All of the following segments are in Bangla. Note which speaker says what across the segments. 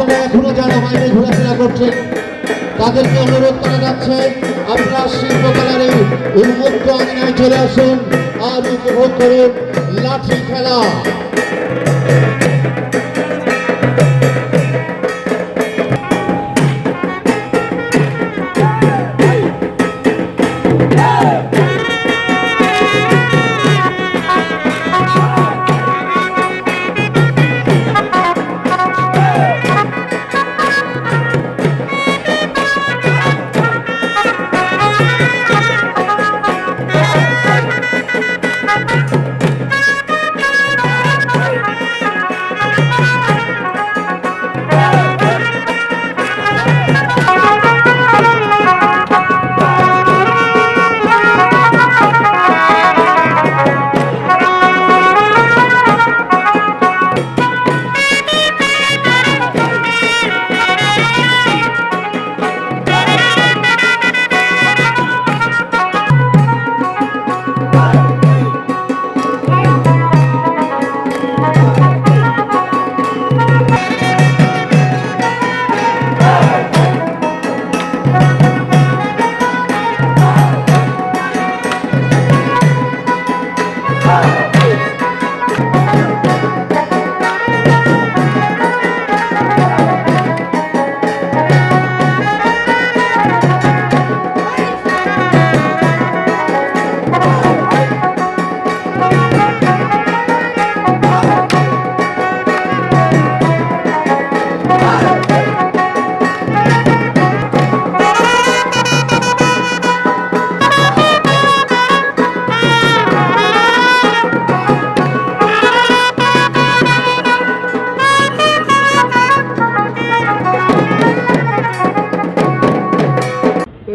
Speaker 1: আপনারা এখনও যারা বাইরে ঘোরাফেরা করছেন তাদেরকে অনুরোধ করা যাচ্ছে, আপনারা শিল্পকলার এই উন্মুক্ত আঙিনায় চলে আসুন, আর উপভোগ করুন লাঠি খেলা।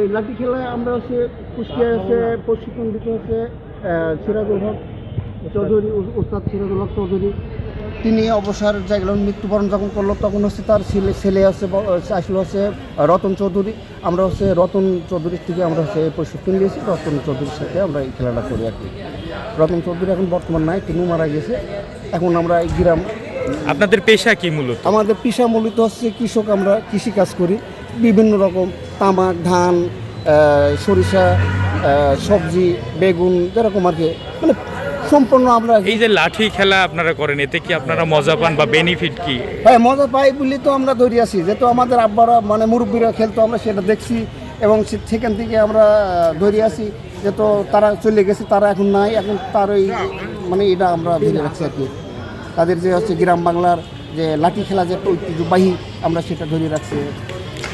Speaker 2: এই লাঠি খেলায় আমরা হচ্ছে কুষ্টিয়া আছে প্রশিক্ষণ দিতে হচ্ছে সিরাজুল হক চৌধুরী উস্তাদ সিরাজুল হক চৌধুরী। তিনি অবসর জায়গা মৃত্যুবরণ যখন করল তখন হচ্ছে তার ছেলে ছেলে আছে আসলে হচ্ছে রতন চৌধুরী। আমরা হচ্ছে রতন চৌধুরীর থেকে আমরা হচ্ছে প্রশিক্ষণ দিয়েছি রতন চৌধুরীর সাথে আমরা এই খেলাটা করি আর কি। রতন চৌধুরী এখন বর্তমান নাই তিনিও মারা গেছে। এখন আমরা এই গ্রাম
Speaker 3: আপনাদের পেশা কি মূলত?
Speaker 2: আমাদের পেশা মূলত হচ্ছে কৃষক আমরা কৃষি কাজ করি। বিভিন্ন রকম তামাক ধান সরিষা সবজি বেগুন যেরকম আর কি। মানে সম্পূর্ণ আমরা
Speaker 3: এই যে লাঠি খেলা আপনারা করেন এতে কি আপনারা মজা পান বা বেনিফিট কি?
Speaker 2: হ্যাঁ মজা পাই বলি তো আমরা ধরে আছি। যেহেতু আমাদের আব্বারা মানে মুরব্বীরা খেলতো আমরা সেটা দেখছি এবং সে- সেখান থেকে আমরা ধরে আছি। যে তো তারা চলে গেছে তারা এখন নাই এখন তার ওই মানে এটা আমরা ধরে রাখছি আর কি। তাদের যে হচ্ছে গ্রাম বাংলার যে লাঠি খেলা যে একটা ঐতিহ্যবাহী আমরা সেটা ধরে রাখছি।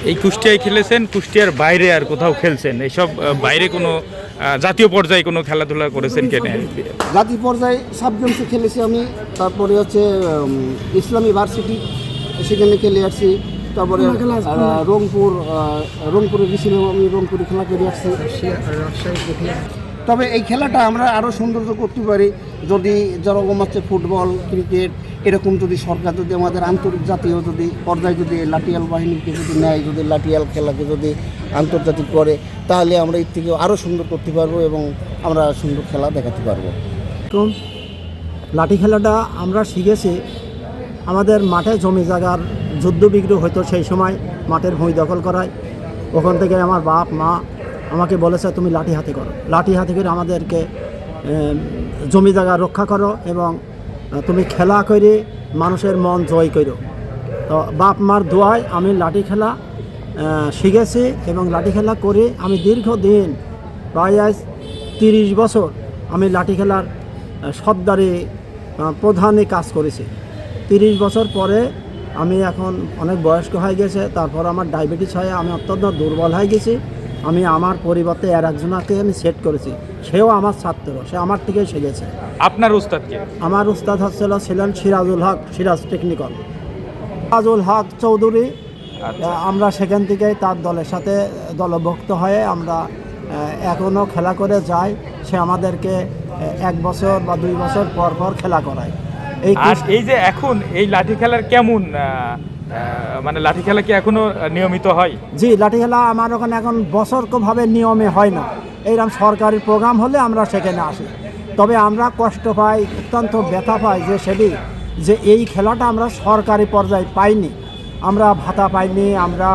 Speaker 3: এই কুষ্টিয়ায় খেলেছেন কুষ্টিয়ার বাইরে আর কোথাও খেলছেন? এইসব বাইরে কোনো জাতীয় পর্যায়ে কোনো খেলাধুলা করেছেন কেনে
Speaker 2: জাতি পর্যায়ে সাব গেমসে খেলেছি আমি তারপরে হচ্ছে ইসলামী ভার্সিটি সেখানে খেলে আসছি তারপরে রংপুর রংপুরে গেছিলাম আমি রংপুরে খেলা করে আসছি। তবে এই খেলাটা আমরা আরও সৌন্দর্য করতে পারি যদি যেরকম হচ্ছে ফুটবল ক্রিকেট এরকম যদি সরকার যদি আমাদের আন্তর্জাতীয় যদি পর্যায়ে যদি লাঠিয়াল বাহিনীকে যদি নেয়, যদি লাঠিয়াল খেলাকে যদি আন্তর্জাতিক করে, তাহলে আমরা এর থেকে আরও সুন্দর করতে পারব এবং আমরা সুন্দর খেলা দেখাতে পারব।
Speaker 4: লাঠি খেলাটা আমরা শিখেছি, আমাদের মাঠে জমি জায়গার যুদ্ধ বিগ্রহ সেই সময় মাঠের ভূমি দখল করায়। ওখান থেকে আমার বাপ, মা আমাকে বলেছে, তুমি লাঠি হাতে করো। লাঠি হাতে করে আমাদেরকে জমি জায়গা রক্ষা করো এবং তুমি খেলা করে মানুষের মন জয় করো তো বাপ মার দোয়ায় আমি লাঠি খেলা শিখেছি এবং লাঠি খেলা করে আমি দীর্ঘদিন, প্রায় আজ তিরিশ বছর আমি লাঠি খেলার সর্দারে প্রধানে কাজ করেছি। তিরিশ বছর পরে আমি এখন অনেক বয়স্ক হয়ে গেছে, তারপর আমার ডায়াবেটিস হয়ে আমি অত্যন্ত দুর্বল হয়ে গেছি। আমি আমার পরিবর্তে আর একজনকে আমি সেট করেছি। সেও আমার ছাত্র সে আমার থেকেই শিখেছে।
Speaker 3: আপনার উস্তাদকে
Speaker 4: আমার উস্তাদ হচ্ছিল ছিলেন সিরাজুল হক সিরাজ টেকনিক্যাল সিরাজুল হক চৌধুরী
Speaker 3: আচ্ছা।
Speaker 4: আমরা সেখান থেকেই তার দলের সাথে দলভুক্ত হয়ে আমরা এখনও খেলা করে যাই। সে আমাদেরকে এক বছর বা দুই বছর পর পর খেলা করায়। এই
Speaker 3: এই যে এখন এই লাঠি খেলার কেমন মানে লাঠি খেলা কি এখনও নিয়মিত হয়?
Speaker 4: জি লাঠি খেলা আমার ওখানে এখন বছরকভাবে নিয়মে হয় না। এইরকম সরকারি প্রোগ্রাম হলে আমরা সেখানে আসি। তবে আমরা কষ্ট পাই, অত্যন্ত ব্যথা পাই যে সেটি, যে এই খেলাটা আমরা সরকারি পর্যায়ে পাইনি। আমরা ভাতা পাইনি, আমরা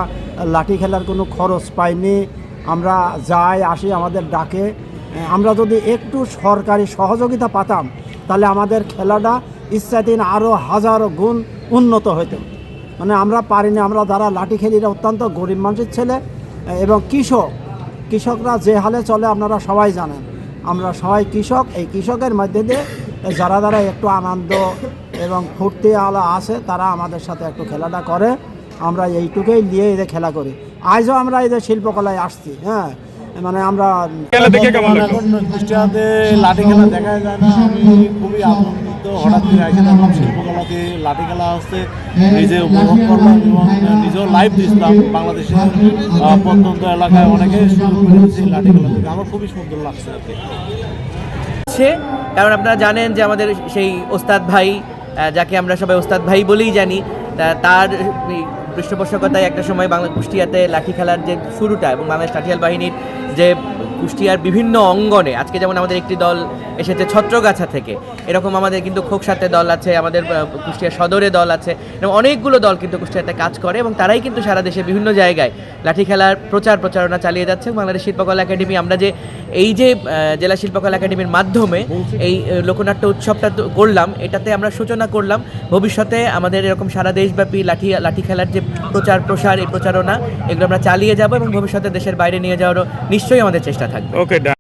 Speaker 4: লাঠি খেলার কোনো খরচ পাইনি। আমরা যাই আসি আমাদের ডাকে। আমরা যদি একটু সরকারি সহযোগিতা পাতাম, তাহলে আমাদের খেলাটা ইচ্ছাধীন আরও হাজারো গুণ উন্নত হতো মানে আমরা পারিনি আমরা যারা লাঠি খেলিরা অত্যন্ত গরিব মানুষের ছেলে এবং কৃষক কৃষকরা যে হালে চলে আপনারা সবাই জানেন। আমরা সবাই কৃষক এই কৃষকের মধ্যে দিয়ে যারা যারা একটু আনন্দ এবং ফুর্তি আলা আছে তারা আমাদের সাথে একটু খেলাটা করে। আমরা এইটুকুই নিয়ে এদের খেলা করি। আজও আমরা এদের শিল্পকলায় আসছি হ্যাঁ। মানে আমরা
Speaker 5: লাঠি খেলা দেখা যায় না আমি খুবই আনন্দিত হঠাৎ করে এসে দেখলাম শিল্পকলাতে লাঠি খেলা হচ্ছে। নিজে উপভোগ করলাম এবং নিজেও লাইভ দিচ্ছিলাম বাংলাদেশের প্রত্যন্ত এলাকায় অনেকে লাঠি খেলা। থেকে আমার খুবই সুন্দর লাগছে আর কি।
Speaker 6: কারণ আপনারা জানেন যে আমাদের সেই ওস্তাদ ভাই যাকে আমরা সবাই ওস্তাদ ভাই বলেই জানি তার পৃষ্ঠপোষকতায় একটা সময় বাংলা কুষ্টিয়াতে লাঠি খেলার যে শুরুটা এবং বাংলাদেশ লাঠিয়াল বাহিনীর যে কুষ্টিয়ার বিভিন্ন অঙ্গনে। আজকে যেমন আমাদের একটি দল এসেছে ছত্রগাছা থেকে এরকম আমাদের কিন্তু খোকসাতে দল আছে আমাদের কুষ্টিয়া সদরে দল আছে এবং অনেকগুলো দল কিন্তু কুষ্টিয়াতে কাজ করে এবং তারাই কিন্তু সারা দেশে বিভিন্ন জায়গায় লাঠি খেলার প্রচার প্রচারণা চালিয়ে যাচ্ছে। বাংলাদেশ শিল্পকলা একাডেমি আমরা যে এই যে জেলা শিল্পকলা একাডেমির মাধ্যমে এই লোকনাট্য উৎসবটা করলাম এটাতে আমরা সূচনা করলাম ভবিষ্যতে আমাদের এরকম সারা দেশব্যাপী লাঠি লাঠি খেলার যে প্রচার প্রসার এই প্রচারণা এগুলো আমরা চালিয়ে যাব এবং ভবিষ্যতে দেশের বাইরে নিয়ে যাওয়ারও নিশ্চয়ই আমাদের চেষ্টা থাকবে
Speaker 3: ওকে